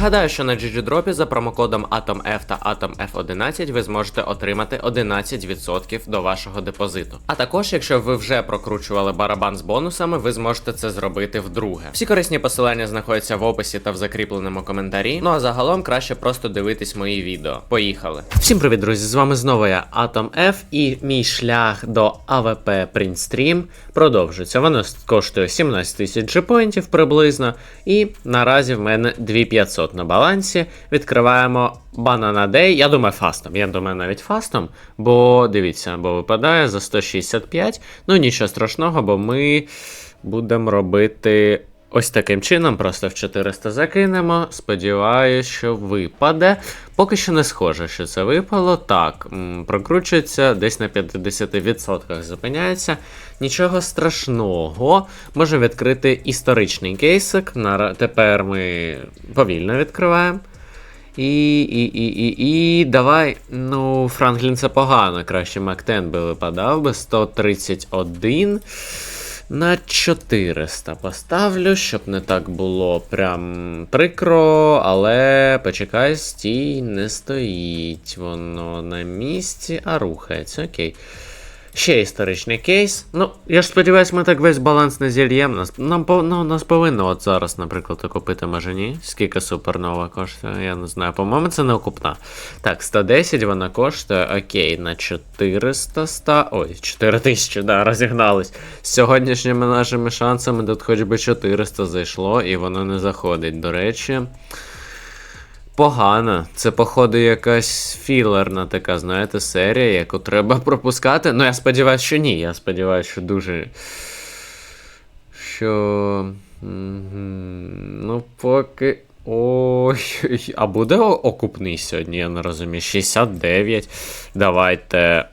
Нагадаю, що на GGDrop за промокодом AtomF та AtomF11 ви зможете отримати 11% до вашого депозиту. А також, якщо ви вже прокручували барабан з бонусами, ви зможете це зробити вдруге. Всі корисні посилання знаходяться в описі та в закріпленому коментарі. Ну а загалом краще просто дивитись мої відео. Поїхали. Всім привіт, друзі! З вами знову я AtomF і мій шлях до AVP Print Stream продовжується. Воно коштує 17 тисяч джепоінтів приблизно. І наразі в мене 2500 на балансі. Відкриваємо Banana Day. Я думаю, фастом. Я думаю, навіть фастом. Бо дивіться, бо випадає за 165. Ну нічого страшного, бо ми будемо робити. Ось таким чином, просто в 400 закинемо. Сподіваюсь, що випаде. Поки що не схоже, що це випало. Так, прокручується, десь на 50% зупиняється. Нічого страшного. Можемо відкрити історичний кейсик. Тепер ми повільно відкриваємо. І, і, і, і, і давай. Ну, Франклін це погано. Краще Мактен би випадав би 131. На 400 поставлю, щоб не так було прям прикро, але почекай, стій, не стоїть. Воно на місці, а рухається. Окей. Ще історичний кейс. Ну, я ж сподіваюся, ми так весь баланс не зільємо. Нас, нам, ну, нас повинно от зараз, наприклад, окупити може. Скільки супернова коштує, я не знаю. По-моєму, це не окупна. Так, 110 вона коштує. Окей, на 400 ста. Ой, 4000, да, розігнались. З сьогоднішніми нашими шансами тут хоч би 400 зайшло, і воно не заходить. До речі. Погано. Це, походу, якась філерна така, знаєте, серія, яку треба пропускати. Ну, я сподіваюся, що ні. Я сподіваюся, що дуже. Що. Ну, поки. Ой, а буде окупний сьогодні, я не розумію. 69. Давайте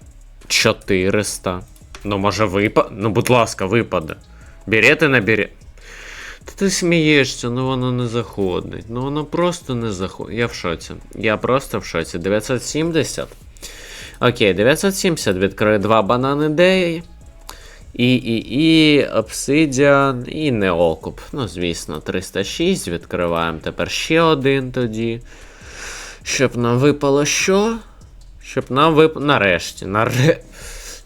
400. Ну, може, випаде. Ну, будь ласка, випаде. Берете на бере. Ти смієшся, ну воно не заходить. Ну воно просто не заходить. Я в шоці. Я просто в шоці. 970. Окей, 970 відкрию два банани Дей. І, і, і, Obsidian, і Неокуп. Ну, звісно, 306 відкриваємо. Тепер ще один тоді. Щоб нам випало що? Щоб нам випало. Нарешті, нарешті.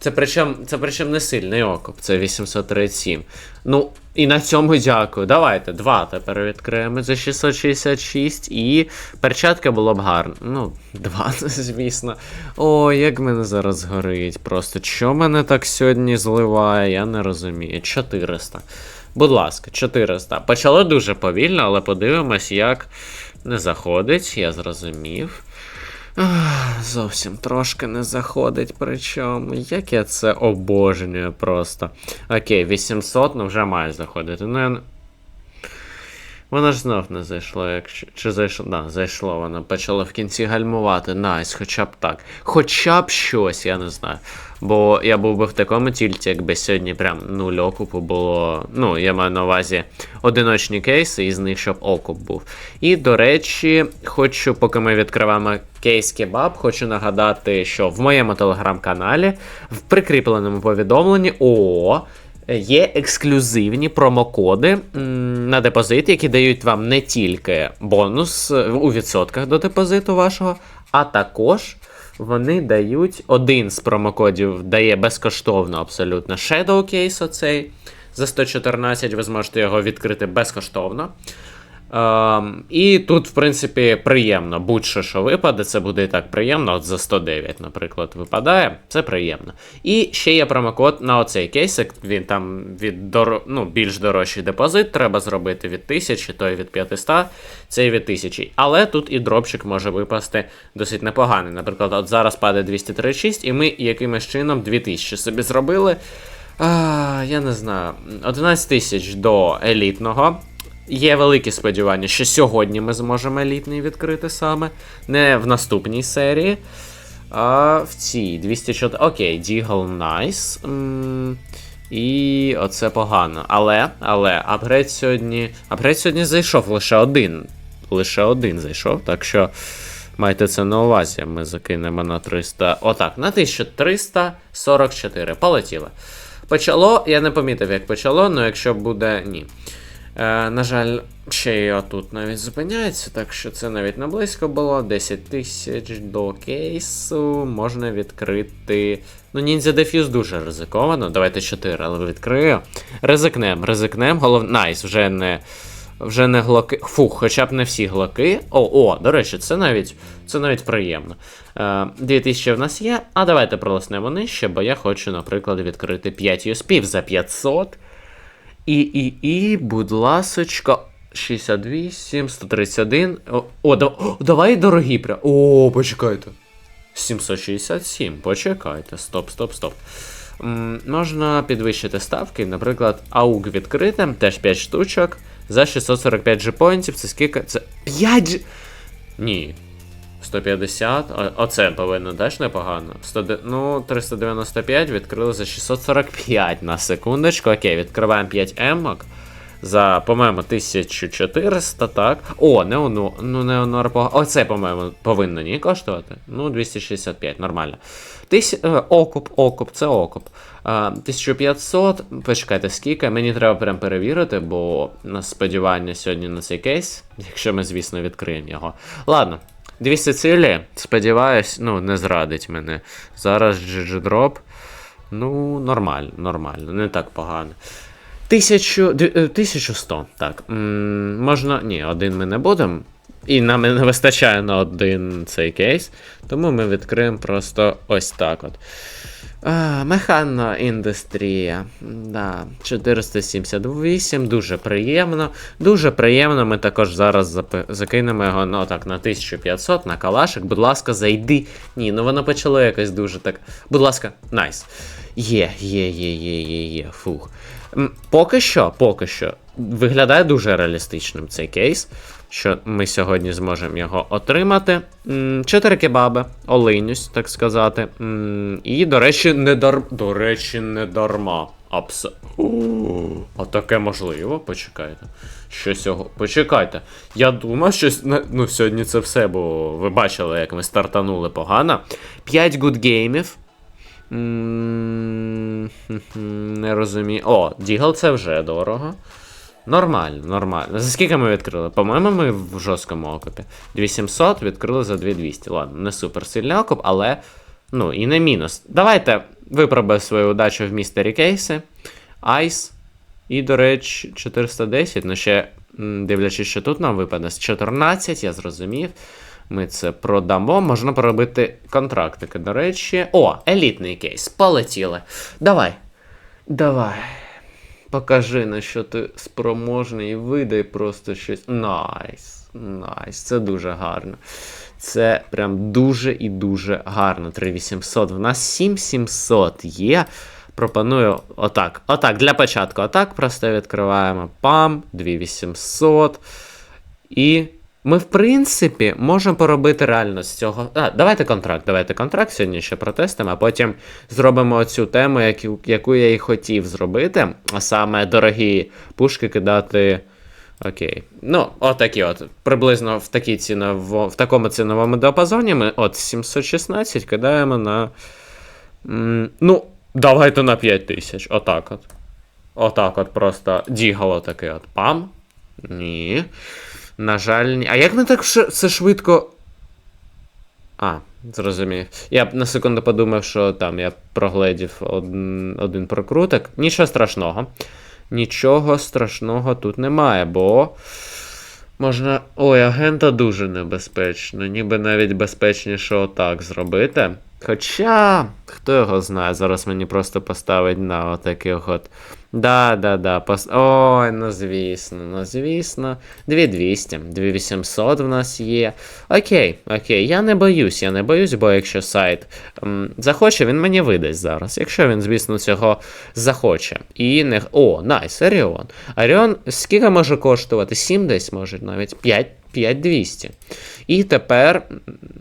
Це причому, це причому не сильний окуп, це 837. Ну, і на цьому дякую. Давайте, два тепер відкриємо за 666 і перчатка було б гарно. Ну, два, звісно. О, як мене зараз горить. Просто що мене так сьогодні зливає, я не розумію. 400. Будь ласка, 400. Почало дуже повільно, але подивимось, як не заходить, я зрозумів. Зовсім трошки не заходить, причому. Як я це обожнюю просто. Окей, 800, ну вже має заходити. Ну, я... Воно ж знов не зайшло, якщо. Чи зайшло? Да, зайшло, воно почало в кінці гальмувати. Найс, хоча б так. Хоча б щось, я не знаю. Бо я був би в такому тільті, якби сьогодні прям нуль окупу було. Ну, я маю на увазі одиночні кейси, і з них щоб окуп був. І, до речі, хочу, поки ми відкриваємо кейс кебаб, хочу нагадати, що в моєму телеграм-каналі в прикріпленому повідомленні ООО є ексклюзивні промокоди на депозит, які дають вам не тільки бонус е, у відсотках до депозиту вашого, а також вони дають один з промокодів дає безкоштовно абсолютно Shadow оцей за 114, ви зможете його відкрити безкоштовно. Ем, і тут, в принципі, приємно. Будь-що, що випаде, це буде і так приємно. От за 109, наприклад, випадає. Це приємно. І ще є промокод на оцей кейсик. Він там від доро... ну, більш дорожчий депозит треба зробити від 1000, той від 500, цей від 1000. Але тут і дропчик може випасти досить непоганий. Наприклад, от зараз падає 236, і ми якимось чином 2000 собі зробили. А, я не знаю, 11 тисяч до елітного. Є великі сподівання, що сьогодні ми зможемо елітний відкрити саме. Не в наступній серії. А в цій 204. Окей, nice. М, І оце погано. Але, але, апгрейд сьогодні. Апгрейд сьогодні зайшов лише один. Лише один зайшов, так що майте це на увазі. Ми закинемо на 300. Отак, на 1344. Полетіло. Почало, я не помітив, як почало, але якщо буде. Ні. Е, на жаль, ще й отут навіть зупиняється, так що це навіть не близько було. 10 тисяч до кейсу. Можна відкрити. Ну, ніндзя дефюз дуже ризиковано. Давайте 4, але відкрию. Ризикнем, ризикнем. Голов... Найс, вже не. Вже не глоки. Фух, хоча б не всі глоки. О, о, до речі, це навіть це навіть приємно. Е, 2000 в нас є, а давайте пролиснемо нижче, бо я хочу, наприклад, відкрити 5 USP за 500. І, і, і, будь ласочка. 68, 131. О, о, да, о давай дорогі прям. О, почекайте. 767, почекайте. Стоп, стоп, стоп. М, можна підвищити ставки, наприклад, аук відкритим, теж 5 штучок. За 645 джепоінтів. Це скільки? Це 5 дж... Ні. 150. Оце повинно теж непогано. 100, ну, 395 відкрили за 645 на секундочку. Окей, відкриваємо 5 емок. За, по-моєму, 1400, так. О, неону, ну неонор погано. Оце, по-моєму, повинно ні коштувати. Ну, 265, нормально. Тис... е, Окуп, окуп, це окуп. А, 1500, почекайте, скільки. Мені треба прям перевірити, бо на сподівання сьогодні на цей кейс, якщо ми, звісно, відкриємо його. Ладно. 200 цілі, сподіваюсь, ну, не зрадить мене. Зараз джиджидроп. Ну, нормально, нормально, не так погано. Тисячу, дві- е, 1100, так. Можна. Ні, один ми не будемо. І нам не вистачає на один цей кейс. Тому ми відкриємо просто ось так от. А, індустрія. Да, 478, дуже приємно. Дуже приємно. Ми також зараз закинемо його ну, так, на 1500 на калашик. Будь ласка, зайди. Ні, ну воно почало якось дуже так. Будь ласка, найс. Є, є, є, є, є, є. Фух. Поки що, поки що. Виглядає дуже реалістичним цей кейс, що ми сьогодні зможемо його отримати. Чотири кебаби, олинюсь, так сказати. І, до речі, не дар... До речі, не дарма. Абс... А таке можливо, почекайте. Що сього. Почекайте. Я думав, що ну, сьогодні це все, бо ви бачили, як ми стартанули погано. 5 гудгеймів. Не розумію. О, Дігл це вже дорого. Нормально, нормально. За скільки ми відкрили? По-моєму, ми в жорсткому окупі. 2700 відкрили за 2200. Ладно, не супер сильний окуп, але. Ну, і не мінус. Давайте випробуємо свою удачу в містері кейси. Айс. І, до речі, 410. Ну, ще дивлячись, що тут нам випаде з 14, я зрозумів. Ми це продамо. Можна поробити контрактики. До речі. О, елітний кейс. Полетіли. Давай. Давай. Покажи, на що ти спроможний, і видай просто щось. Найс. Найс. Це дуже гарно. Це прям дуже і дуже гарно. 3800. В нас 7700 є. Пропоную отак. Отак, для початку. Отак просто відкриваємо. Пам, 2800. І ми, в принципі, можемо поробити реально з цього. А, давайте контракт, давайте контракт сьогодні ще протестимо, а потім зробимо цю тему, яку, яку я і хотів зробити. А саме дорогі пушки кидати. Окей. Ну, отакі от. Приблизно в, такій ціново, в такому ціновому діапазоні ми от 716 кидаємо на. ну, давайте на 5000. Отак от. Отак от просто дігало таке от. Пам. Ні. На жаль. А як не так це швидко. А, зрозумів. Я б на секунду подумав, що там я прогледів один, один прокруток. Нічого страшного. Нічого страшного тут немає, бо. Можна. Ой, агента дуже небезпечно. Ніби навіть безпечніше отак зробити. Хоча, хто його знає, зараз мені просто поставить на отаких от. Да, да, да. Пос... Ой, ну звісно, ну звісно. 2200, 2800 в нас є. Окей, окей, я не боюсь, я не боюсь, бо якщо сайт м, захоче, він мені видасть зараз. Якщо він, звісно, цього захоче. І не. О, найс, Аріон. Аріон скільки може коштувати? 7 десь може навіть 5. 5200. І тепер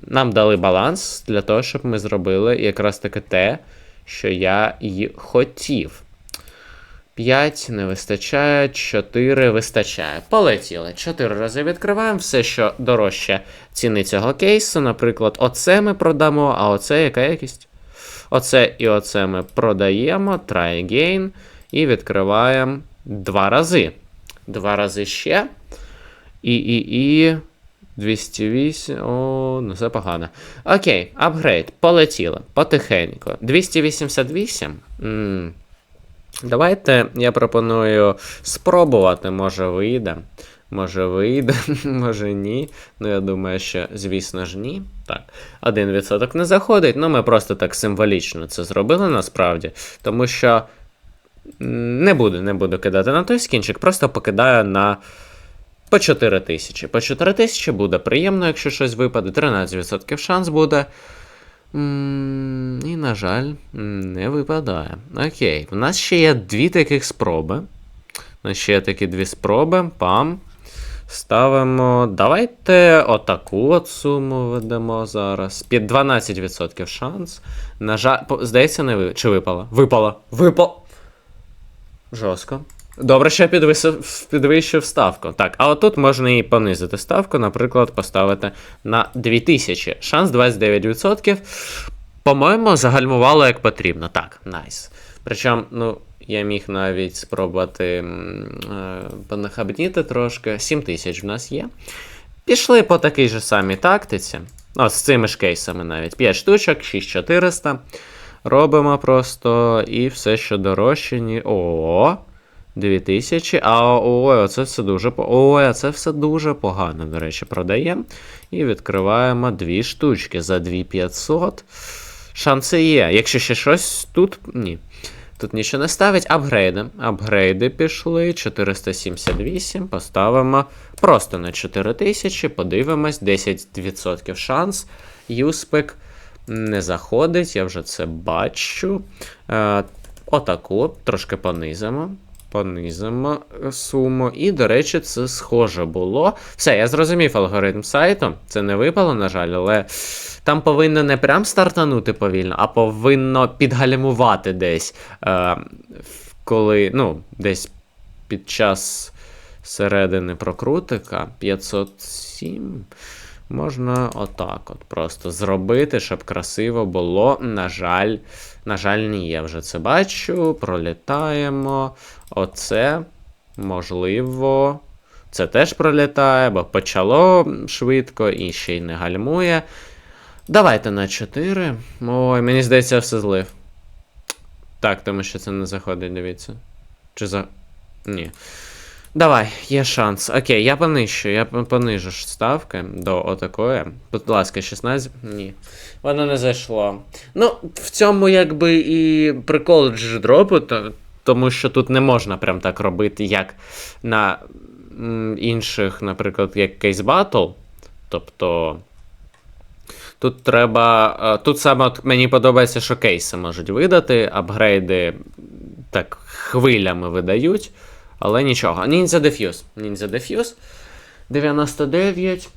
нам дали баланс для того, щоб ми зробили якраз таки те, що я і хотів. 5 не вистачає, 4 вистачає. Полетіли. 4 рази відкриваємо. Все, що дорожче ціни цього кейсу. Наприклад, оце ми продамо, а оце яка якість? Оце і оце ми продаємо. Try again. І відкриваємо два рази. Два рази ще. І, і, і. 208. О, ну це погано. Окей, апгрейд. Полетіло. Потихеньку. 288. м Давайте я пропоную спробувати, може вийде. Може вийде, може ні. Ну, я думаю, що, звісно ж, ні. Так, 1% не заходить. Ну, ми просто так символічно це зробили насправді. Тому що не буду, не буду кидати на той скінчик, просто покидаю на по 4 тисячі. По 4 тисячі буде приємно, якщо щось випаде. 13% шанс буде. І, на жаль, не випадає. Окей, в нас ще є дві таких спроби. У нас ще є такі дві спроби. Пам. Ставимо. Давайте отаку от суму ведемо зараз. Під 12% шанс. На жаль, здається, не ви. Чи випало? Випало. Випало. Жорстко. Добре, що я підвисив, підвищив ставку. Так, а отут можна і понизити ставку, наприклад, поставити на 2000. Шанс 29%. По-моєму, загальмувало як потрібно. Так, найс. Причому, ну, я міг навіть спробувати е, понахабніти трошки. 7000 в нас є. Пішли по такій же самій тактиці. О, з цими ж кейсами навіть. 5 штучок, 6400. Робимо просто і все, що дорожче, ні. О, 2000. А ой, оце все дуже Ой, це все дуже погано, до речі, продаємо. І відкриваємо дві штучки за 2500. Шанси є. Якщо ще щось тут. Ні. Тут нічого не ставить. Апгрейди. Апгрейди пішли. 478. Поставимо просто на 4000. Подивимось. 10% шанс. Юспек не заходить, я вже це бачу. Е, отаку, трошки понизимо. Понизимо суму. І, до речі, це схоже було. Все, я зрозумів алгоритм сайту. Це не випало, на жаль, але там повинно не прям стартанути повільно, а повинно підгальмувати десь. Е, коли, ну, десь під час середини прокрутика 507. Можна отак от просто зробити, щоб красиво було. На жаль, на жаль, ні, я вже це бачу. Пролітаємо. Оце, можливо. Це теж пролітає, бо почало швидко і ще й не гальмує. Давайте на 4. Ой, мені здається, все злив. Так, тому що це не заходить, дивіться. Чи за. Ні. Давай, є шанс. Окей, я понищу, я понижу ставки до отакої. Будь ласка, 16. Ні. Воно не зайшло. Ну, в цьому якби і прикол дропу, то, тому що тут не можна прям так робити, як на інших, наприклад, як Case Battle. Тобто. Тут треба. е, Тут саме от мені подобається, що кейси можуть видати, апгрейди так хвилями видають. Але нічого. Ninja Diffuse. Ninja Diffuse 99.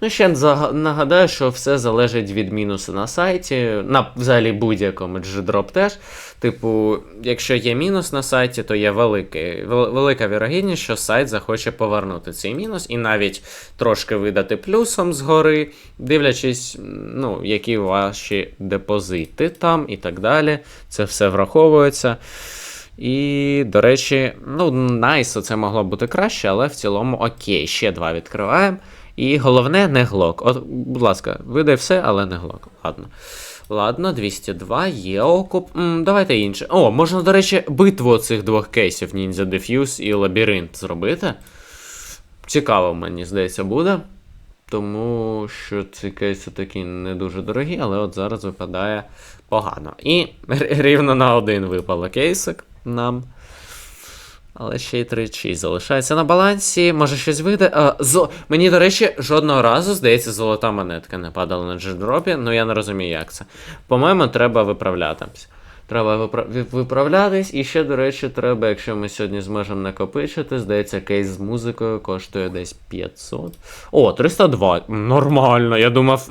Ну, ще нагадаю, що все залежить від мінусу на сайті, на взагалі будь-якому G-Drop теж. Типу, якщо є мінус на сайті, то є великий, велика вірогідність, що сайт захоче повернути цей мінус і навіть трошки видати плюсом згори, дивлячись, ну, які ваші депозити там і так далі. Це все враховується. І, до речі, ну, найс, це могло бути краще, але в цілому окей. Ще два відкриваємо. І головне, не глок. От, будь ласка, видай все, але не глок. Ладно. Ладно, 202, є окуп. М, давайте інше. О, можна, до речі, битву цих двох кейсів Ninja Diffuse і Лабіринт зробити. Цікаво, мені здається, буде. Тому що ці кейси такі не дуже дорогі, але от зараз випадає погано. І рівно на один випало кейсик нам. Але ще й 36 залишається на балансі. Може щось вийде. А, зо... Мені, до речі, жодного разу, здається, золота монетка не падала на джедропі, ну я не розумію, як це. По-моєму, треба виправлятися. Треба випра- виправлятись. І ще, до речі, треба, якщо ми сьогодні зможемо накопичити, здається, кейс з музикою коштує десь 500. О, 302. Нормально. Я думав,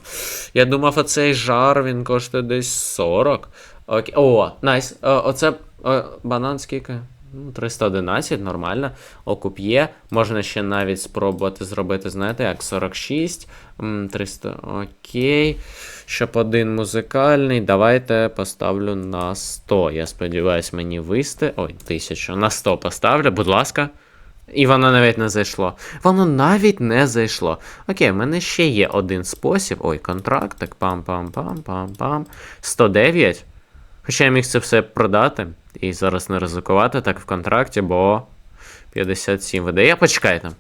я думав, оцей жар він коштує десь 40. Окей. О, найс. О, оце о, банан скільки? Ну, 311, нормально. Окуп є. Можна ще навіть спробувати зробити, знаєте, як 46. 300. Окей. Щоб один музикальний. Давайте поставлю на 100. Я сподіваюся, мені висти. Ой, 1000. На 100 поставлю, будь ласка. І воно навіть не зайшло. Воно навіть не зайшло. Окей, в мене ще є один спосіб. Ой, контрактик. Пам-пам-пам-пам-пам. 109. Хоча я міг це все продати. І зараз не ризикувати так в контракті, бо 57 видає. Почекайте.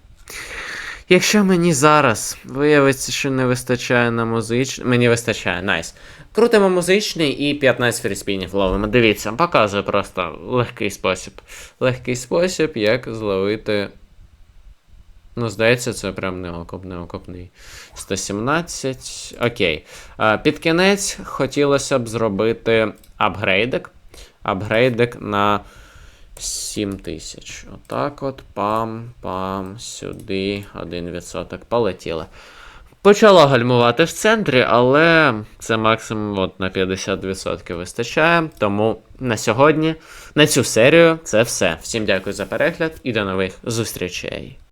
Якщо мені зараз виявиться, що не вистачає на музичний. Мені вистачає, найс. Крутимо музичний і 15 фріспінів ловимо. Дивіться, показую просто легкий спосіб. Легкий спосіб, як зловити. Ну, здається, це прям не окоп, не окопний. 117. Окей. Під кінець хотілося б зробити апгрейдик. Апгрейдик на 7000. Отак от. Пам, пам, сюди. 1%. Полетіли. Почало гальмувати в центрі, але це максимум от на 50% вистачає. Тому на сьогодні, на цю серію, це все. Всім дякую за перегляд і до нових зустрічей.